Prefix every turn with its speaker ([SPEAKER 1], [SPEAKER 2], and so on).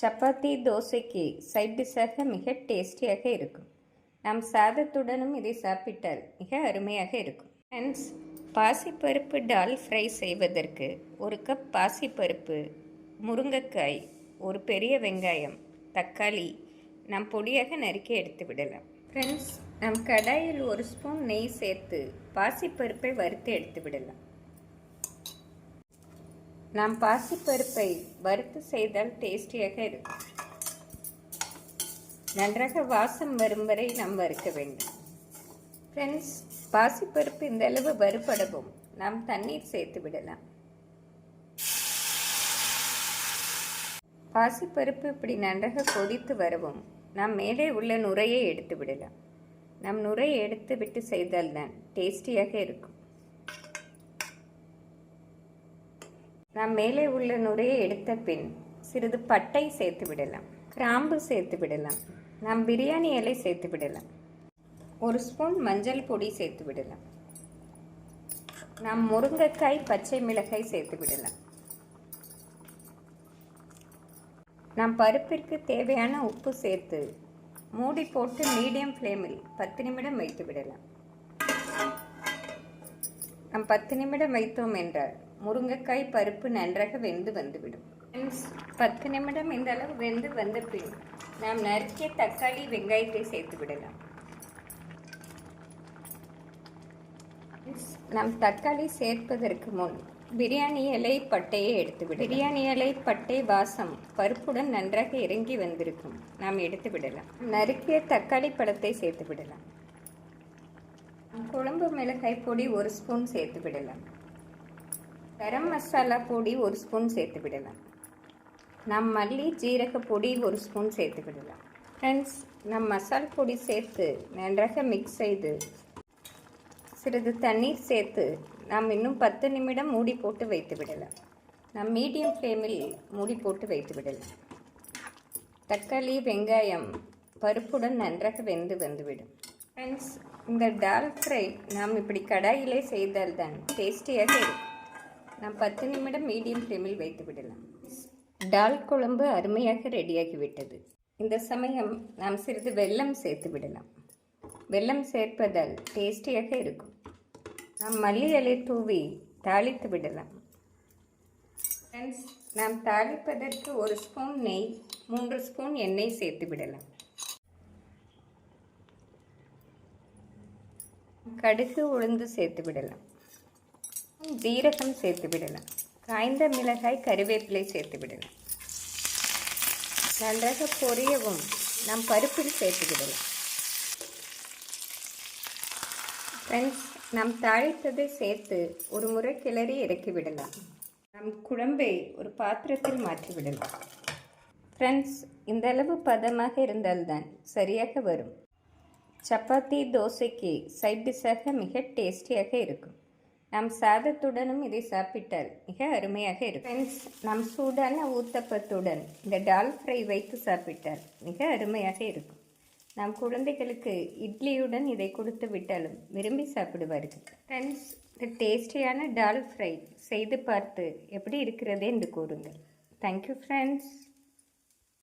[SPEAKER 1] சப்பாத்தி தோசைக்கு சைட் டிஷ்ஷாக மிக டேஸ்டியாக இருக்கும். நாம் சாதத்துடனும் இதை சாப்பிட்டால் மிக அருமையாக இருக்கும். ஃப்ரெண்ட்ஸ் பாசிப்பருப்பு டால் ஃப்ரை செய்வதற்கு ஒரு கப் பாசிப்பருப்பு முருங்கைக்காய் ஒரு பெரிய வெங்காயம் தக்காளி நாம் பொடியாக நறுக்கி எடுத்து விடலாம். ஃப்ரெண்ட்ஸ் நம் கடாயில் ஒரு ஸ்பூன் நெய் சேர்த்து பாசிப்பருப்பை வறுத்து எடுத்து விடலாம். நாம் பாசிப்பருப்பை வறுத்து செய்தால் டேஸ்டியாக இருக்கும். நன்றாக வாசம் வரும் வரை நாம் வறுக்க வேண்டும். ஃப்ரெண்ட்ஸ் பாசிப்பருப்பு இந்த அளவு வறுபடவும் நாம் தண்ணீர் சேர்த்து விடலாம். பாசிப்பருப்பு இப்படி நன்றாக கொதித்து வரவும் நாம் மேலே உள்ள நுரையை எடுத்து விடலாம். நம் நுரையை எடுத்து விட்டு செய்தால்தான் டேஸ்டியாக இருக்கும். நாம் மேலே உள்ள நுரையை எடுத்த பின் சிறிது பட்டை சேர்த்து விடலாம். கிராம்பு சேர்த்து விடலாம். நாம் பிரியாணி இலை சேர்த்து விடலாம். ஒரு ஸ்பூன் மஞ்சள் பொடி சேர்த்து விடலாம். நாம் முருங்கைக்காய் பச்சை மிளகாய் சேர்த்து விடலாம். நாம் பருப்பிற்கு தேவையான உப்பு சேர்த்து மூடி போட்டு மீடியம் ஃப்ளேமில் பத்து நிமிடம் வைத்து விடலாம். நாம் பத்து நிமிடம் வைத்தோம் என்றால் முருங்கைக்காய் பருப்பு நன்றாக வெந்து வந்துவிடும். பத்து நிமிடம் இந்த அளவு வெந்து வந்த பின் நாம் நறுக்கிய தக்காளி வெங்காயத்தை சேர்த்து விடலாம். நாம் தக்காளி சேர்ப்பதற்கு முன் பிரியாணி இலை பட்டையை எடுத்து விட பிரியாணி இலை பட்டை வாசம் பருப்புடன் நன்றாக இறங்கி வந்திருக்கும். நாம் எடுத்து விடலாம். நறுக்கிய தக்காளி பழத்தை சேர்த்து விடலாம். குழம்பு மிளகாய் பொடி ஒரு ஸ்பூன் சேர்த்து விடலாம். கரம் மசாலா பொடி ஒரு ஸ்பூன் சேர்த்து விடலாம். நம் மல்லி ஜீரக பொடி ஒரு ஸ்பூன் சேர்த்து விடலாம். ஃப்ரெண்ட்ஸ் நம் மசால் பொடி சேர்த்து நன்றாக மிக்ஸ் செய்து சிறிது தண்ணீர் சேர்த்து நாம் இன்னும் பத்து நிமிடம் மூடி போட்டு வைத்து விடலாம். நாம் மீடியம் ஃப்ளேமில் மூடி போட்டு வைத்து விடலாம். தக்காளி வெங்காயம் பருப்புடன் நன்றாக வெந்து வந்துவிடும். ஃப்ரெண்ட்ஸ் இந்த டால் ஃப்ரை நாம் இப்படி கடாயிலே செய்தால் தான் டேஸ்டியாக இருக்கும். நாம் பத்து நிமிடம் மீடியம் ஃப்ளேமில் வைத்து விடலாம். டால் குழம்பு அருமையாக ரெடியாகிவிட்டது இந்த சமயம் நாம் சிறிது வெல்லம் சேர்த்து விடலாம். வெல்லம் சேர்ப்பதால் டேஸ்டியாக இருக்கும். நாம் மல்லி இலை தூவி தாளித்து விடலாம். ஃப்ரெண்ட்ஸ் நாம் தாளிப்பதற்கு ஒரு ஸ்பூன் நெய் மூன்று ஸ்பூன் எண்ணெய் சேர்த்து விடலாம். கடுகு உளுந்து சேர்த்து விடலாம். ஜீரகம் சேர்த்து விடலாம். காய்ந்த மிளகாய் கருவேப்பிலை சேர்த்து விடலாம். நன்றாக பொரியவும். நாம் பருப்பில் சேர்த்து விடலாம். ஃப்ரெண்ட்ஸ் நாம் தாளித்ததை சேர்த்து ஒரு முறை கிளறி இறக்கி விடலாம். நம் குழம்பை ஒரு பாத்திரத்தில் மாற்றி விடலாம். ஃப்ரெண்ட்ஸ் இந்த அளவு பதமாக இருந்தால்தான் சரியாக வரும். சப்பாத்தி தோசைக்கு சைட் டிஷ்ஷாக மிக டேஸ்டியாக இருக்கும். நம் சாதத்துடனும் இதை சாப்பிட்டால் மிக அருமையாக இருக்கும். ஃப்ரெண்ட்ஸ் நம் சூடான ஊத்தப்பத்துடன் இந்த டால் ஃப்ரை வைத்து சாப்பிட்டால் மிக அருமையாக இருக்கும். நம் குழந்தைகளுக்கு இட்லியுடன் இதை கொடுத்து விட்டாலும் விரும்பி சாப்பிடுவார்கள். ஃப்ரெண்ட்ஸ் இந்த டேஸ்டியான டால் ஃப்ரை செய்து பார்த்து எப்படி இருக்கிறது என்று கூறுங்கள். Thank you friends